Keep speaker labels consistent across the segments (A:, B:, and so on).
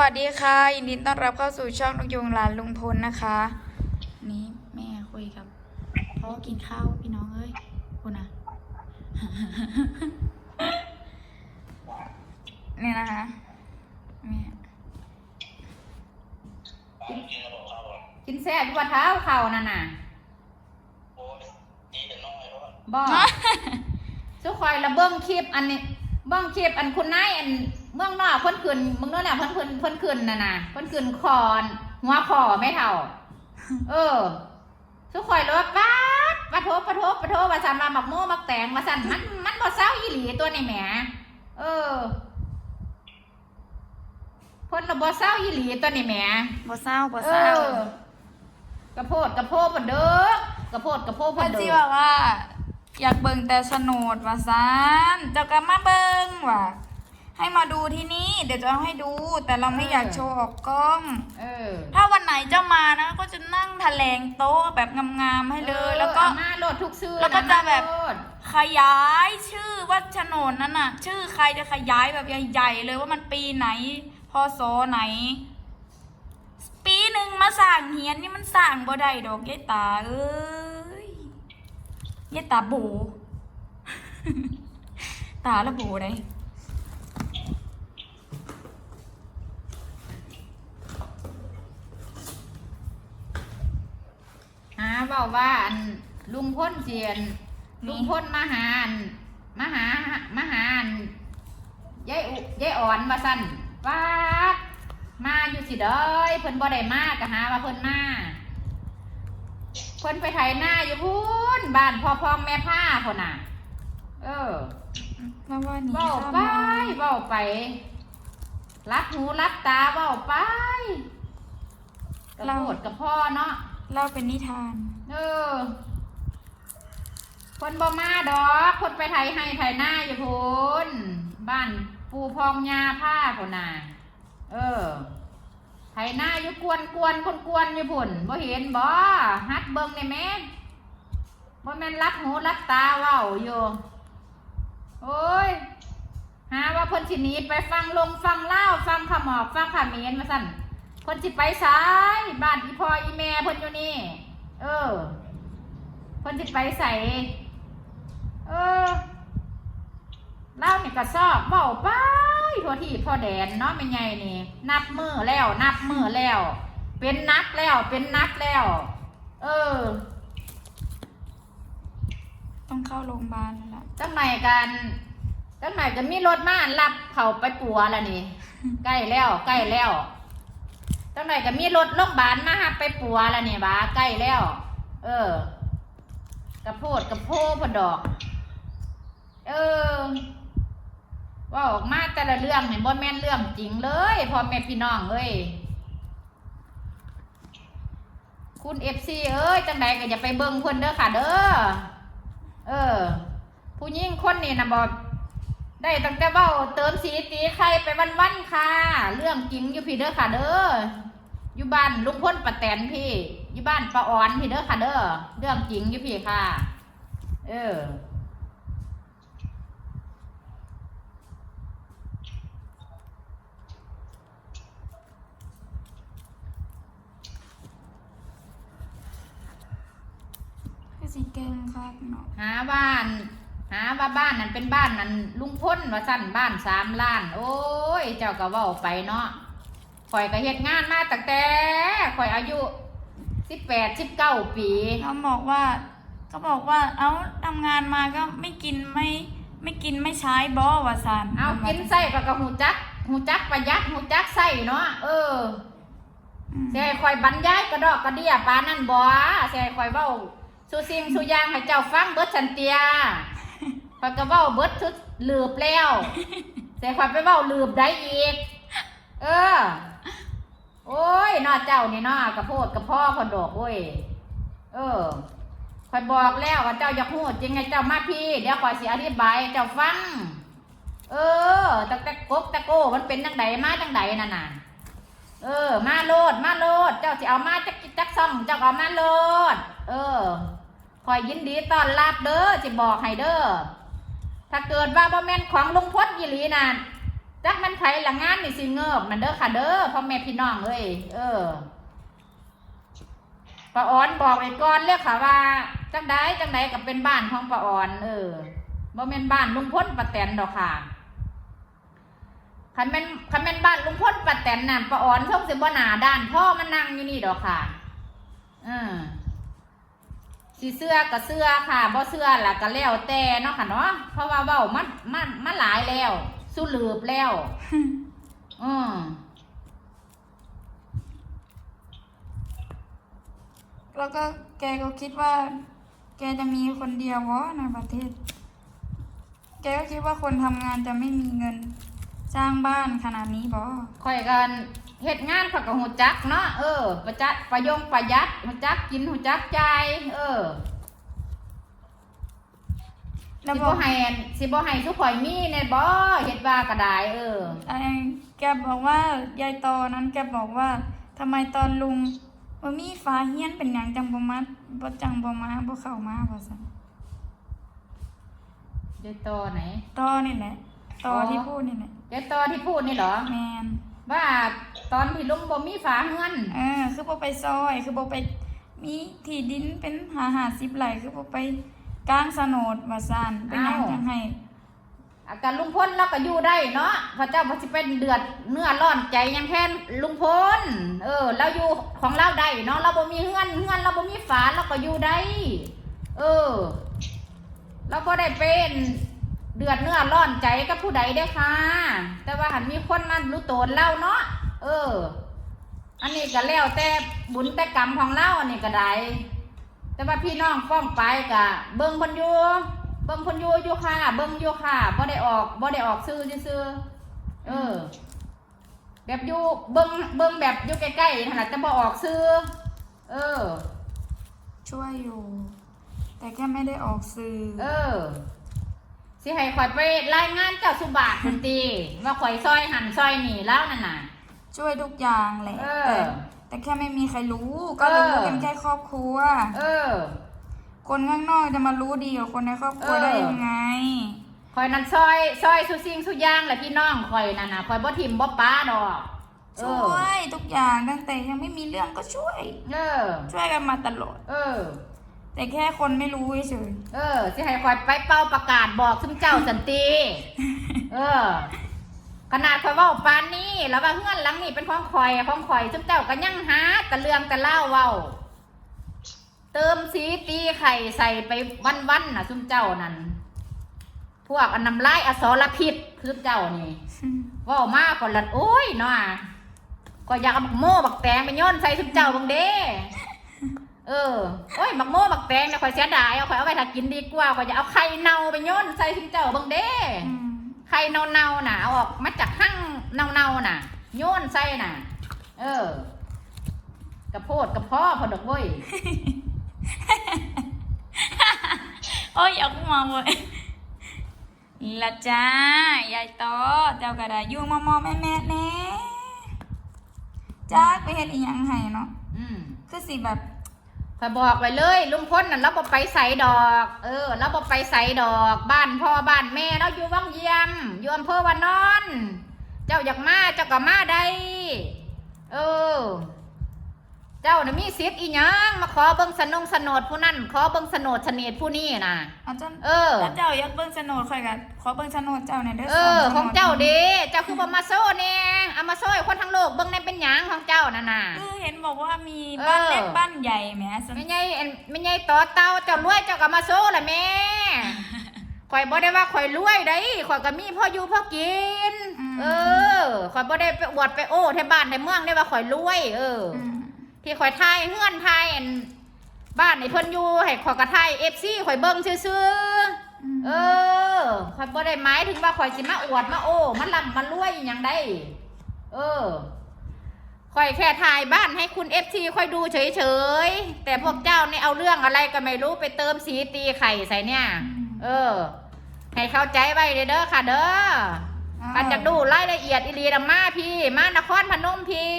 A: วัสดีค่ะยินดีต้อนรับเข้าสู่ช่องนกยุงหลานลุงพลนะคะ นี่แม่คุยกับพ่อกินข้าวพี่น้องเอ้ยคุณนะนี่นะคะแม่
B: กินแซ่บอยู่ว่าเท้าเข่านั่นน่ะบ่สุคอยละเบิ้งคลิปอันนี้เบิ้งคลิปอันคุณนายอัน เมืองนอกเพิ่นขึ้นเมืองนอกน่ะเพิ่นขึ้นเพิ่นขึ้นน่ะน่ะเพิ่นขึ้นคอนหัวคอไม่เท่า เออสุคอยรถป๊าดปะโทปะโทปะโทว่าซั่นมาหมักโม่หมักแตงว่าซั่นมันมันบ่เศร้าอีหลีตัวนี่แหมเออเพิ่นละบ่เศร้าอีหลีตัวนี่แหม
A: บ่เศร้าบ่
B: เอ
A: เศร้า
B: อกระโพดกระโพดเพิ่นเด้อกระโพดกระโพด
A: เพื่
B: เพิ่
A: อน
B: น
A: สิ
B: เด้อ
A: ว่าว่า อยากเบิ่งแต่โฉนดว่าซานเจ้าก็มาเบิ่งว่ะ ให้มาดูที่นี่เดี๋ยวจะเอาให้ดู แต่เราไม่อยากโชว์ออกกล้อง
B: เออ
A: ถ้าวันไหนเจ้ามานะ ก็จะนั่งแถลงโต๊ะแบบงามๆให้เลย แล้วก็
B: อามาโหลดทุกชื่อ
A: แล้วก็จะแบบ
B: นมาโหลด
A: ขยายชื่อว่าโฉนดนั้นน่ะ ชื่อใครจะขยายแบบใหญ่ๆเลยว่ามันปีไหนพศไหน ปีหนึ่งมาสั่งเฮียนนี่มันสั่งบ่ได้ดอกยายตาเอ้ยยายตาโบ ตาละโบได้
B: หาเว่าว่าอันลุงพ้นเสียน ลุงพ้นมาหาอันมาหามาหาอันยายอุยายอ่อนว่าสั่นว่าดมาอยู่สิเด้อยเพิ่นบ่ได้มาก็หาว่าเพิ่นมาเพิ่นไปไถหน้าอยู่พูนบ้านพ่อพองแม่ผ้าคนน่ะ เออ
A: มาว่านี่
B: เว้า
A: ข้าม
B: ไป
A: มา
B: เว้าไปรับหูรับตาเว้าไปกระโดดกับพ่อเนาะ
A: เล่าเป็นนิทาน
B: เออคนบ่มาดอกคนไปไทยให้ไทยหน้าอยู่พูนบ้านปูพองยาผ้าคนน่ะเออไทยหน้าอยู่กวนกวนคนกวนอยู่พุ่นบ่เห็นบ่ฮัดเบิ่งได้แม่บ่แม่นรับหูรับตาเว้าอยู่โอ้ยหาว่าเพิ่นสินีไปฟังลงฟังเล่าฟังขมอบฟังขมเมนมาสั่น เพิ่นสิไปสายบ้านอีพ่ออีแม่เพิ่นอยู่นี่ เออเพิ่นสิไปใส่เออเล่านี่ก็ซอกเบ้าไปทั่วที่พ่อแดนเนาะไม่ไงนี่ นับมือแล้ว นับมือแล้ว เป็นนับแล้ว เป็นนับแล้ว เออ
A: ต้องเข้าโรงพยาบาลแล้วล่ะ
B: จังไหนกันจังไหนจะมีรถมารับเขาไปปัวแล้วนี่ ใกล้แล้ว ใกล้แล้ว จังไหนก็มีรถโรงบาลมาหับไปปัวแล้วเนี่บ้าใกล้แล้ว เออ กระโพดกระโพพดอก เออ ว่าออกมาแต่ละเรื่องเห็นบ่แม่นเรื่องจริงเลยพ่อแม่พี่น้องเอ้ยคุณเอฟซีเอ้ยจังไหนก็อย่าไปเบิ่งเพิ่นเด้อค่ะเด้อ เออ ผู้หญิงคนนี้นะบอก ได้ตั้งแต่เบ้าเติมสีตีใครไปวันวันๆค่ะ เรื่องจริงอยู่พี่เด้อค่ะเด้ออยู่บ้านลุงพ้นป้าแตนพี่อยู่บ้านป้าอ่อนพี่เด้อค่ะเด้อเรื่องจริงอยู่พี่ค่ะ เออ
A: คือสีแกงครับเนาะ
B: หาบ้าน หาว่าบ้านนั้นเป็นบ้านนั้นลุงพ้นว่าสั่นบ้านสามล้าน โอ้ย เจ้าก็เว้าไปเนาะข่อยก็เฮ็ดงานมาตั้งแต่ข่อยอายุสิบแปดสิบเก้าปี
A: เขาบอกว่าเขาบอกว่า เอ้าทำงานมาก็ไม่กินไม่ไม่กินไม่ใช้บอว่าซาน
B: เอากินไส้ก็กระหูจักหูจักประหยัดหูจักไส้เนาะเออ
A: อืม
B: เสียคอยบรรยายกระดอกกระเดียปานนั่นบ่เสียคอยเว้าสุสิ่งสุอยางให้เจ้าฟังเบิดสันเตีย คอยก็เว้าเบิดทุดลืบแล้วเสียคอยไปเว้าลืบได้อีก เออ โอ้ยนอเจ้านี่เนาะกระโพดกระพ่อพอดอกโอ้ย เออคอยบอกแล้วว่าเจ้าอยากพูดจริงไงเจ้ามาพี่ เดี๋ยวคอยสิอธิบายให้เจ้าฟัง เออตั้งแต่กกตะโก้มันเป็นจังไดมาจังไดนั่นน่ะเออ มาโลด มาโลด เจ้าจะเอามาจักจิจักซ่องเจ้าเอามาโลด เออคอยยินดีต้อนรับเด้อจะบอกให้เด้อ ถ้าเกิดว่าบ่แม่นของลุงพจน์ยีหลีน่ะจักมันไผละงานนี่สิเงิบมันเด้อค่ะเด้อพ่อแม่พี่น้องเอ้ยเออป้าออนบอกไว้ก่อนเลยค่ะว่าจังไดจังไดก็เป็นบ้านของป้าออน เออบ่แม่นบ้านลุงพลป้าแตนดอกค่ะคันแม่นคันแม่นบ้านลุงพลป้าแตนน่ะป้าออนส่องสิบ่หนาด้านพ่อมันนั่งอยู่นี่ดอกค่ะเออ สิเสื้อก็เสื้อค่ะบ่เสื้อล่ะก็แล้วแต่เนาะค่ะเนาะเพราะว่าเว้ามันมันมันหลายแล้ว สู้ลืบแล้ว อืม
A: แล้วก็แกก็คิดว่า แกจะมีคนเดียววะในประเทศ แกก็คิดว่าคนทำงานจะไม่มีเงินจ้างบ้านขนาดนี้บอ
B: ข่อยกัน เฮ็ดงานข่อยก็หูจักเนาะเออประจัดประยงประหยัดหูจักกินหูจักจ่ายเออ
A: แล้ว
B: สิ
A: บ
B: บ่
A: อก
B: ให้อันสิบ่ให้ทุกข่อยมีแน่บ่เฮ็ดว่าก็ได้เออ
A: ไอ้แกบอกว่ายายตอนั้นแกบอกว่าทำไมตอนลุงบ่มีฟ้าเฮียนเป็นหยังจังบ่มาบ่จังบ่มาบ่เข้ามาบ่ซั่น
B: เดี๋ยวต่อไหน
A: ตอนี่แหละตอ
B: อ๋อ
A: ที่พูดนี่แหละ
B: เดี๋ยวต่อที่พูดนี่เหรอ
A: แมน
B: ว่าตอนที่ลุงบ่มีฝาเงิน
A: เออคือบ่ไปซอย คือบ่ไปมีที่ดินเป็นหาหาสิบไร่คือบ่ไปกลางโฉนดว่าซั่นเป็นหยังจังให้
B: อาการลุงพลเราก็อยู่ได้เนาะพระเจ้าพระสิเป็นเดือดเนื้อร้อนใจหยังแทนลุงพลเออเราอยู่ของเราได้เนาะเราบ่มีเฮือนเฮือนเราบ่มีฝาเราก็อยู่ได้ เออเราก็ได้เป็น เดือดเนื้อร้อนใจกับผู้ใดได้อค่ะ แต่ว่าหันมีคนมารู้ตนเราเนาะเออ อันนี้ก็แล้วแต่บุญแต่กรรมของเราอันนี้ก็ได้แต่ว่าพี่น้องฟ้องไปกะเบิ่งคนอยู่เบิ่งคนอยู่อยู่ค่ะ เบิ่งอยู่ค่ะบ่ได้ออกบ่ได้ออกซื้อซื่อๆเออ แบบอยู่เบิ่งเบิ่งแบบอยู่ใกล้ๆขนาดจะบ่ออกซื้อเออ
A: ช่วยอยู่ แต่แค่ไม่ได้ออกสื่อ
B: เออ สิให้ข่อยไปรายงานเจ้าสุบาททันทีว่าข่อยซอยหันซอยหนีแล้วนั่นน่ะ
A: ช่วยทุกอย่างแหละ
B: เออ
A: แต่แต่แค่ไม่มีใครรู้ ก็รู้
B: เออ
A: กันแค่ครอบครัว
B: เออ
A: คนข้างนอกจะมารู้ดีกว่าคนในครอบครัว
B: เออ
A: ได้ยังไง
B: ข่อยนั่นซอยซอยสุสิ่งสุอย่างแหละพี่น้องข่อยนั่นน่ะข่อยบ่ทิมบ่ป้าดอกเอ
A: ช่
B: อ
A: วยทุกอย่างตั้งแต่ยังไม่มีเรื่องก็ช่วย
B: เออ
A: ช่วยกันมาตลอด
B: เออ
A: แต่แค่คนไม่รู้เฉย
B: เออสิให้ข่อยไปเป่าประกาศบอกซุมเจ้าสันติเออ ขนาดข่อยว้าปานนี้แล้วว่าเฮือนหลังนี้เป็นของข่อยของข่อยซุมเจ้าก็ยังหาแต่เรื่องแต่เล่าเว้า เติมสีตีไข่ใส่ไปวันๆน่ะซุมเจ้านั่นพวกอันน้ำลายอสรพิษซุมเจ้านี่ว้ามากก่อนละโอ้ยเนาะก็อยากเอาบักโม่บักแตงไปย้อนใส่ซุมเจ้าบังเด้ เออโอ้ยบักโม่บักแตงเนี่ยข่อยเสียดายเอาข่อยเอาไปถ้ากินดีกว่าข่อยจะเอาไข่เน่าไปโย้อนใส่ซุมเจ้าบังเด้
A: อืม
B: ไข่เน่าๆน่ะเอาออกมาจากหั่งเน่าๆน่ะโย้อนใส่น่ะ เออกระโพดกระเพาะพอดอกเว้ย
A: โอ้ยเอาขึ้นมาเว้ยละจ้ายายตอเจ้ากระดายุ่งมอมอแม่แม่แน่จ้าไปเฮ็ดอีหยังให้เนาะ
B: อืม
A: คือสิแบบ
B: ข่อยบอกไว้เลย ลุงพ้น่ะเราบ่ไปใส่ดอก เออเราบ่ไปใส่ดอก บ้านพ่อบ้านแม่เราอยู่วังเยี่ยมอยู่อำเภอวานอน เจ้าอยากมาเจ้าก็มาได้ เออ เจ้าน่ะมีสิทธิ์อีหยังมาขอเบิ่งสนงสนดผู้นั่นขอเบิ่งสนดเสนีดผู้นี่น่ะ
A: อาจารย์
B: เออ
A: แล้วเจ้าอยากเบิ่งโฉนดข่อยก็ขอเบิ่งโฉนดเจ้าหน่อยเด้อ
B: เออ
A: สโฉนด
B: ของเจ้าเด้เจ้าคือบ่มาโซ่แน่เอามาโซ่ให้คนทั้งโลกเบิ่งในเป็นหยังของเจ้านั่นน่ะ
A: คือเห็นบอกว่ามี
B: เออ
A: บ้านเล็กบ้านใหญ่แหมสน
B: ไม่ใช่อันไม่ใช่ต่อเต้าเจ้ารวยเจ้าก็มาโซ่ละแม่ข่อยบ่ได้ว่าข่อยรวยได้ข่อยก็มีพ่ออยู่พ่อกิน เออข่อยบ่ได้ไปอวดไปโอ้ที่บ้านในเมืองได้ว่าข่อยรวย เอออ
A: อืม
B: ที่ข่อยทายเฮือนทายอันบ้านในเพิ่นอยู่ให้ข่อยก็ทาย FC ข่อยเบิ่งซื่อๆเออข่อยบ่ได้หมายถึงว่าข่อยสิมาอวดมาโอ้มาล่ำมารวยอหยังได้ เออข่อยแค่ถ่ายบ้านให้คุณเอฟซีค่อยดูเฉยๆ แต่พวกเจ้าเนี่ยเอาเรื่องอะไรก็ไม่รู้ไปเติมสีตีไข่ใส่เนี่ย เออ ให้เข้าใจไว้เด้อค่ะ เด้ออันจะดูรายละเอียดอีรีดังมาพี่ มานครพนมพี่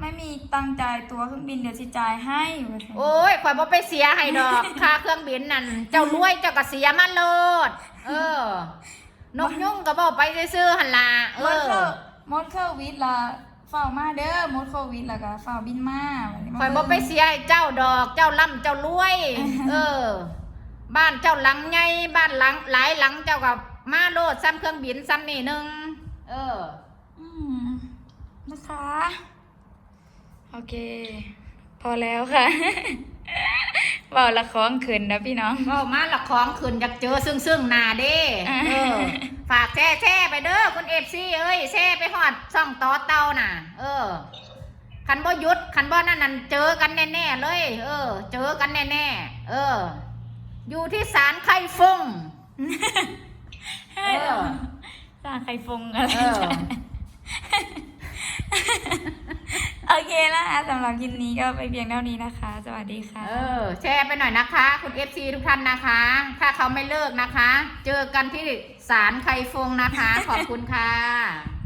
A: ไม่มีตังค์จ่ายตั๋วเครื่องบินเดี๋ยวสิจ่ายให้ว่าซั่น
B: โอ้ยข่อยบ่ไปเสียให้ดอกค่าเครื่องบินนั่น เจ้ารวยเจ้าก็เสียมันโลด เออ นกยุ่งก็บอกไปซื่อๆหันละเอ
A: มด
B: อ
A: เข้ามดเข้าวิทย์ละเฝ้ามาเด้อมดเข้าวิทย์แล้วก็เฝ้าบินมาวันนี้มา
B: คอยบอกไปเสียไอ้เจ้าดอก เจ้าล่ำเจ้ารวย เออ บ้านเจ้าหลังไงบ้านหลังหลายหลังเจ้ากับมาโลดซ้ำเครื่องบินซ้ำนี่หนึ่งเออ
A: อืมนะคะ โอเค พอแล้วค่ะเบาละครขืนนะพี่น้อง
B: ก็มาละของขืนอยากเจอซึ่งซึ่งๆหนาเด้เออฝากแช่แช่ไปเด้อคุณเอฟซีเอ้ยแช่ไปหอดซ่องต่อเตาน่ะ เออคันบ่หยุดคันบ่นั่นนั่นเจอกันแน่ๆเลย เออ เจอกันแน่ๆเออ อยู่ที่ศาลไข่ฟงเออ
A: สร้างใครฟงอะไร
B: เออ
A: โอเคนะคะสำหรับคลิปนี้ก็ไปเพียงเท่านี้นะคะ สวัสดีค่ะ
B: เออ แชร์ไปหน่อยนะคะ คุณเอฟซีทุกท่านนะคะ ถ้าเขาไม่เลิกนะคะ เจอกันที่ศาลไข่ฟงนะคะ ขอบคุณค่ะ